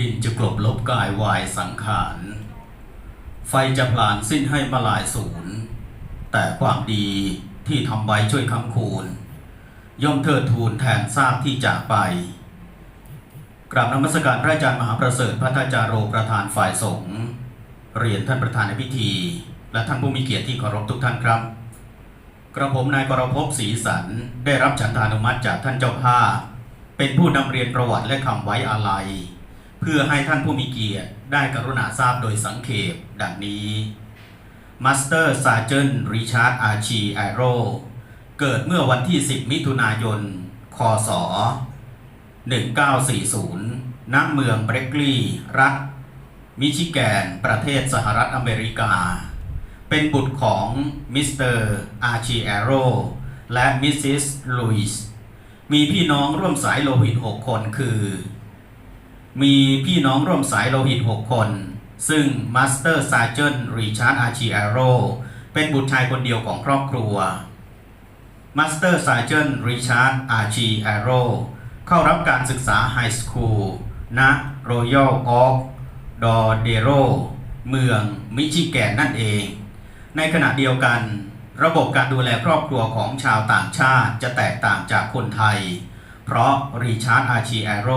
ดินจะกลบลบกายวายสังขาร ไฟจะพลานสิ้นให้มาลายศูนย์ แต่ความดีที่ทำไว้ช่วยคำคูณ ย่อมเทิดทูนแทนทราบที่จากไปกราบนมัสการพระอาจารย์มหาประเสริฐพระทาจารโรประธานฝ่ายสงฆ์เรียนท่านประธานในพิธี และท่านผู้มีเกียรติที่เคารพทุกท่านครับ กระผมนายกรพศรีสันได้รับฉันทานุมัติจากท่านเจ้าภาพเป็นผู้นำเรียนประวัติและคำไว้อาลัย เพื่อให้ท่านผู้มีเกียรติได้กรุณาทราบโดยสังเขปดังนี้มาสเตอร์ซาเจนริชาร์ดอาชีไอโรเกิดเมื่อวันที่ 10 มิถุนายน คศ 1940 ณ เมืองเบรกลีย์รัฐ มิชิแกน ประเทศสหรัฐอเมริกา เป็นบุตรของมิสเตอร์อาชีแอโรและมิสซิสลุยส์มีพี่น้องร่วมสายโลหิต 6 คนคือ มีพี่น้องร่วมสายโลหิต 6 คน ซึ่งมาสเตอร์ซาเจนริชาร์ดอาชีแอโรเป็นบุตรชายคนเดียวของครอบครัวมาสเตอร์ซาเจนริชาร์ดอาชีแอโรเข้ารับการศึกษาไฮสคูลณ Royal Oak d o d e r o เมืองมิชิแกนนั่นเอง ในขณะเดียวกัน ระบบการดูแลครอบครัวของชาวต่างชาติจะแตกต่างจากคนไทย เพราะริชาร์ดอาชีแอโร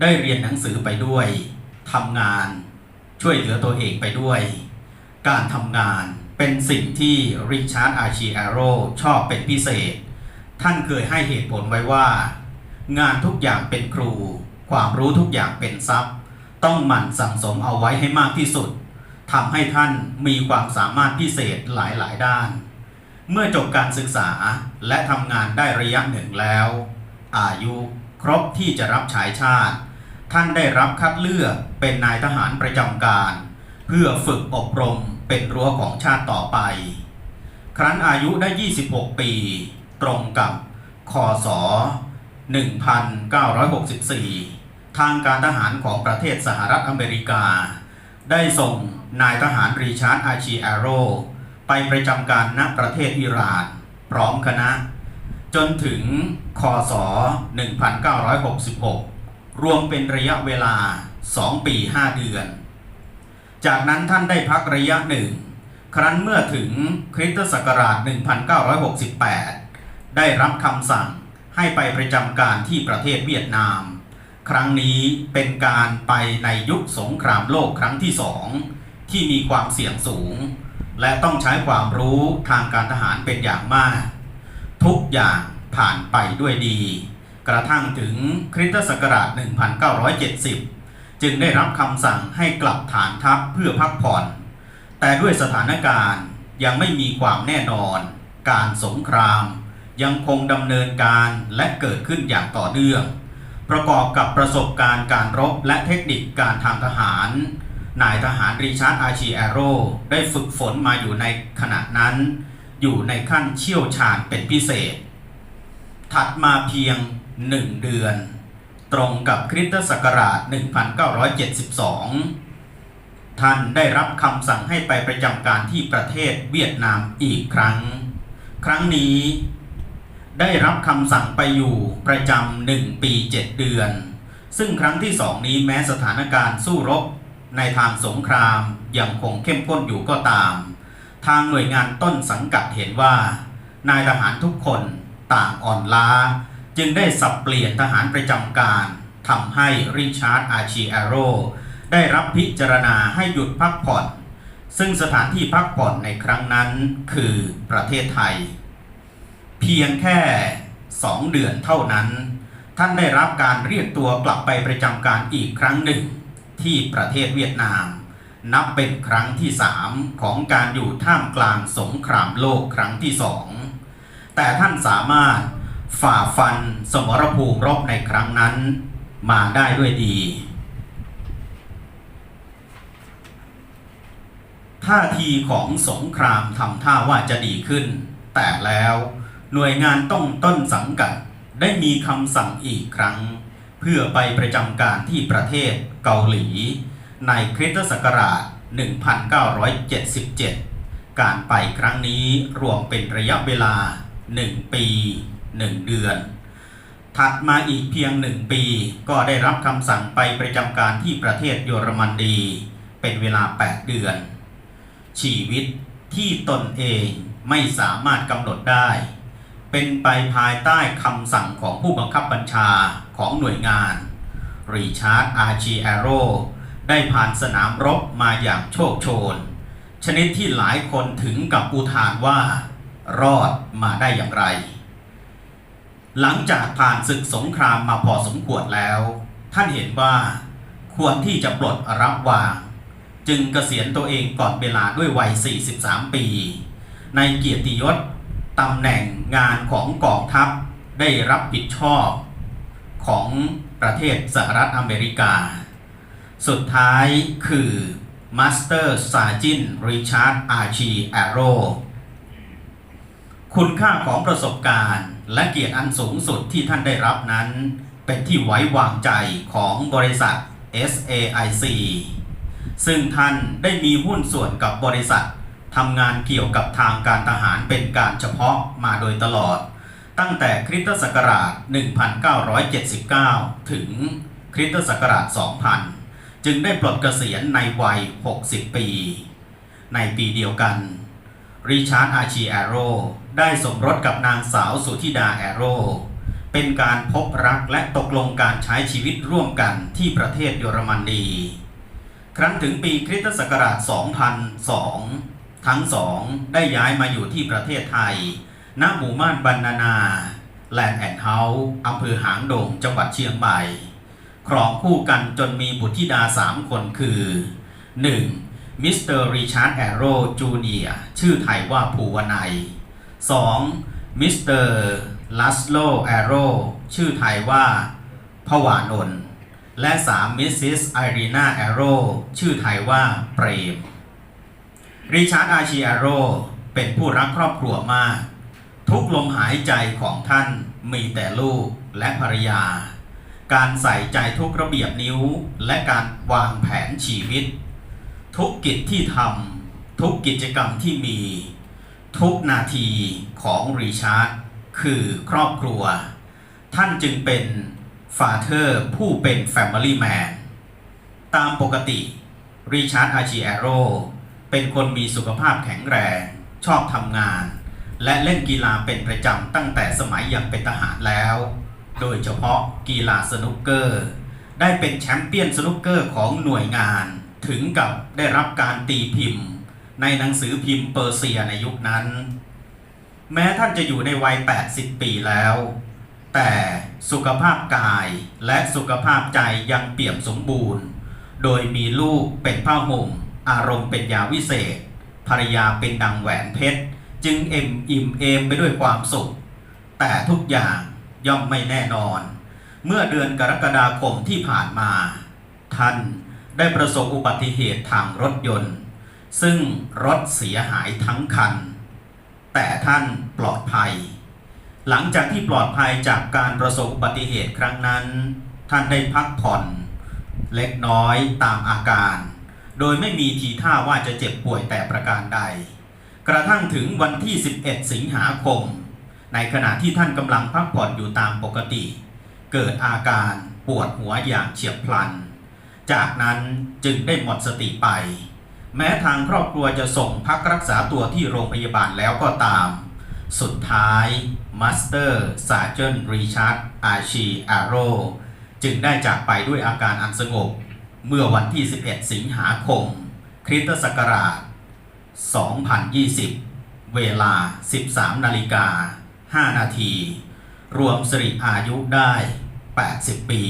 ได้เรียนหนังสือไปด้วยทำงาน ช่วยเหลือตัวเองไปด้วย การทำงานเป็นสิ่งที่ริชาร์ดอาชีแอโรชอบเป็นพิเศษ ท่านเคยให้เหตุผลไว้ว่า งานทุกอย่างเป็นครู ความรู้ทุกอย่างเป็นทรัพย์ ต้องหมั่นสั่งสมเอาไว้ให้มากที่สุดทำให้ท่านมีความสามารถพิเศษหลายๆ ด้าน เมื่อจบการศึกษาและทำงานได้ระยะหนึ่งแล้ว อายุครบที่จะรับใช้ชาติ ท่านได้รับคัดเลือกเป็นนายทหารประจำการ เพื่อฝึกอบรมเป็นรั้วของชาติต่อไป ครั้นอายุได้ 26 ปี ตรงกับคศ1964 ทางการทหารของประเทศสหรัฐอเมริกา ได้ส่งนายทหารริชาร์ดอาชีแอโรไปประจำการณประเทศอิหร่าน พร้อมคณะ จนถึงคศ1966 รวมเป็นระยะเวลา 2 ปี 5 เดือน จากนั้นท่านได้พักระยะหนึ่ง ครั้นเมื่อถึงคริสตศักราช 1968 ได้รับคำสั่งให้ไปประจำการที่ประเทศเวียดนาม ครั้งนี้เป็นการไปในยุคสงครามโลกครั้งที่สองที่มีความเสี่ยงสูง และต้องใช้ความรู้ทางการทหารเป็นอย่างมาก ทุกอย่างผ่านไปด้วยดี กระทั่งถึงคริสตศักราช 1970 จึงได้รับคำสั่งให้กลับฐานทัพเพื่อพักผ่อน แต่ด้วยสถานการณ์ยังไม่มีความแน่นอน การสงคราม ยังคงดำเนินการและเกิดขึ้นอย่างต่อเนื่อง ประกอบกับประสบการณ์การรบและเทคนิคการทางทหาร นายทหารริชาร์ดอาชีแอโรได้ฝึกฝนมาอยู่ในขณะนั้น อยู่ในขั้นเชี่ยวชาญเป็นพิเศษ ถัดมาเพียง หนึ่งเดือน ตรงกับคริสตศักราช 1972 ท่านได้รับคำสั่งให้ไปประจำการที่ประเทศเวียดนามอีกครั้ง ครั้งนี้ได้รับคำสั่งไปอยู่ประจำหนึ่งปีเจ็ดเดือน ซึ่งครั้งที่สองนี้แม้สถานการณ์สู้รบ ในทางสงครามยังคงเข้มข้นอยู่ก็ตาม ทางหน่วยงานต้นสังกัดเห็นว่า นายทหารทุกคนต่างอ่อนล้า จึงได้สับเปลี่ยนทหารประจำการทำให้ริชาร์ดอาชีแอโรได้รับพิจารณาให้หยุดพักผ่อน ซึ่งสถานที่พักผ่อนในครั้งนั้นคือประเทศไทย เพียงแค่2เดือนเท่านั้น ท่านได้รับการเรียกตัวกลับไปประจำการอีกครั้งหนึ่ง ที่ประเทศเวียดนาม นับเป็นครั้งที่3ของการอยู่ท่ามกลางสงครามโลกครั้งที่สองแต่ท่านสามารถ ฝ่าฟันสมรภูมิรบในครั้งนั้นมาได้ด้วยดี ท่าทีของสงครามทำท่าว่าจะดีขึ้น แต่แล้วหน่วยงานต้องต้นสังกัดได้มีคำสั่งอีกครั้ง เพื่อไปประจำการที่ประเทศเกาหลี ในคริสตศักราช 1977 การไปครั้งนี้รวมเป็นระยะเวลา 1 ปี 1 เดือน ถัดมาอีกเพียงหนึ่งปี ก็ได้รับคำสั่งไปประจำการที่ประเทศเยอรมนีเป็นเวลา 8 เดือน ชีวิตที่ตนเองไม่สามารถกำหนดได้ เป็นไปภายใต้คำสั่งของผู้บังคับบัญชาของหน่วยงานริชาร์ดอาร์ชีแอโรได้ผ่านสนามรบมาอย่างโชคโชน ชนิดที่หลายคนถึงกับอุทานว่า รอดมาได้อย่างไร หลังจากผ่านศึกสงครามมาพอสมควรแล้ว ท่านเห็นว่าควรที่จะปลดรับวาง จึงเกษียณตัวเองก่อนเวลาด้วยวัย 43 ปี ในเกียรติยศตำแหน่งงานของกองทัพได้รับผิดชอบของประเทศสหรัฐอเมริกา สุดท้ายคือมาสเตอร์ซาจินริชาร์ดอาชีแอโร คุณค่าของประสบการณ์ และเกียรติอันสูงสุดที่ท่านได้รับนั้น เป็นที่ไว้วางใจของบริษัท SAIC ซึ่งท่านได้มีหุ้นส่วนกับบริษัททำงานเกี่ยวกับทางการทหารเป็นการเฉพาะมาโดยตลอด ตั้งแต่คริสตศักราช 1979 ถึงคริสตศักราช 2000 จึงได้ปลดเกษียณในวัย 60 ปี ในปีเดียวกันริชาร์ดอาชีแอโร ได้สมรสกับนางสาวสุธิดาแอโร เป็นการพบรักและตกลงการใช้ชีวิตร่วมกันที่ประเทศเยอรมนีครั้นถึงปีคริสตศักราช 2002 ทั้งสองได้ย้ายมาอยู่ที่ประเทศไทย ณ หมู่บ้านบรรณานาแลนด์แอนด์เฮาส์อำเภอหางดงจังหวัดเชียงใหม่ ครองคู่กันจนมีบุตรธิดาสามคนคือ 1. มิสเตอร์ริชาร์ดแอโรจูเนียชื่อไทยว่าภูวนัย 2. มิสเตอร์ลัสโลแอโรชื่อไทยว่าพวานนท์และ 3. มิสซิสไอรีนาแอโรชื่อไทยว่าเปรมริชาร์ดอาชีแอโรเป็นผู้รักครอบครัวมาก ทุกลมหายใจของท่านมีแต่ลูกและภรรยา การใส่ใจทุกระเบียบนิ้วและการวางแผนชีวิต ทุกกิจที่ทำทุกกิจกรรมที่มี ทุกนาทีของริชาร์ดคือครอบครัว ท่านจึงเป็นฟาเธอร์ผู้เป็น Family Man ตามปกติริชาร์ดอาชีแอโรเป็นคนมีสุขภาพแข็งแรง ชอบทำงาน และเล่นกีฬาเป็นประจำตั้งแต่สมัยยังเป็นทหารแล้ว โดยเฉพาะกีฬาสนุกเกอร์ ได้เป็นแชมป์เปี้ยนสนุกเกอร์ของหน่วยงาน ถึงกับได้รับการตีพิมพ์ ในหนังสือพิมพ์เปอร์เซียในยุคนั้น แม้ท่านจะอยู่ในวัย 80 ปีแล้ว แต่สุขภาพกายและสุขภาพใจยังเปี่ยมสมบูรณ์ โดยมีลูกเป็นผ้าห่ม อารมณ์เป็นยาวิเศษ ภรรยาเป็นดังแหวนเพชร จึงเอ็มอิ่มเอมไปด้วยความสุข แต่ทุกอย่างย่อมไม่แน่นอน เมื่อเดือนกรกฎาคมที่ผ่านมา ท่านได้ประสบอุบัติเหตุทางรถยนต์ ซึ่งรถเสียหายทั้งคัน แต่ท่านปลอดภัย หลังจากที่ปลอดภัยจากการประสบอุบัติเหตุครั้งนั้น ท่านได้พักผ่อน เล็กน้อยตามอาการ โดยไม่มีทีท่าว่าจะเจ็บป่วยแต่ประการใด กระทั่งถึงวันที่ 11 สิงหาคม ในขณะที่ท่านกำลังพักผ่อนอยู่ตามปกติ เกิดอาการปวดหัวอย่างเฉียบพลัน จากนั้นจึงได้หมดสติไป แม้ทางครอบครัวจะส่งพักรักษาตัวที่โรงพยาบาลแล้วก็ตาม สุดท้ายมาสเตอร์ซาเจนริชาร์ดอาชีอาโรจึงได้จากไปด้วยอาการอันสงบ เมื่อวันที่ 11 สิงหาคม คริสตศักราช 2020 เวลา 13 นาฬิกา 5 นาที รวมสิริอายุได้ 80 ปี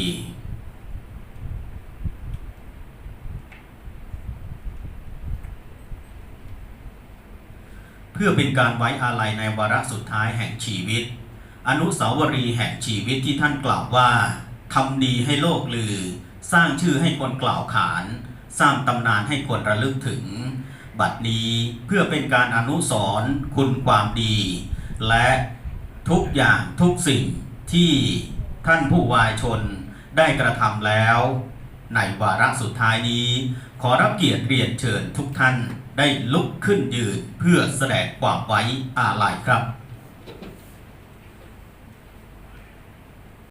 พื่อเป็นการไว้อาลัยในวาระสุดท้ายแห่งชีวิต อนุสาวรีย์แห่งชีวิตที่ท่านกล่าวว่าทำดีให้โลกลือ สร้างชื่อให้คนกล่าวขาน สร้างตำนานให้คนระลึกถึง บัดนี้เพื่อเป็นการอนุสรณ์คุณความดี และทุกอย่างทุกสิ่งที่ท่านผู้วายชนได้กระทำแล้ว ในวาระสุดท้ายนี้ ขอรับเกียรติเรียนเชิญทุกท่าน ได้ลุกขึ้นยืนเพื่อแสดงความไว้อาลัยครับ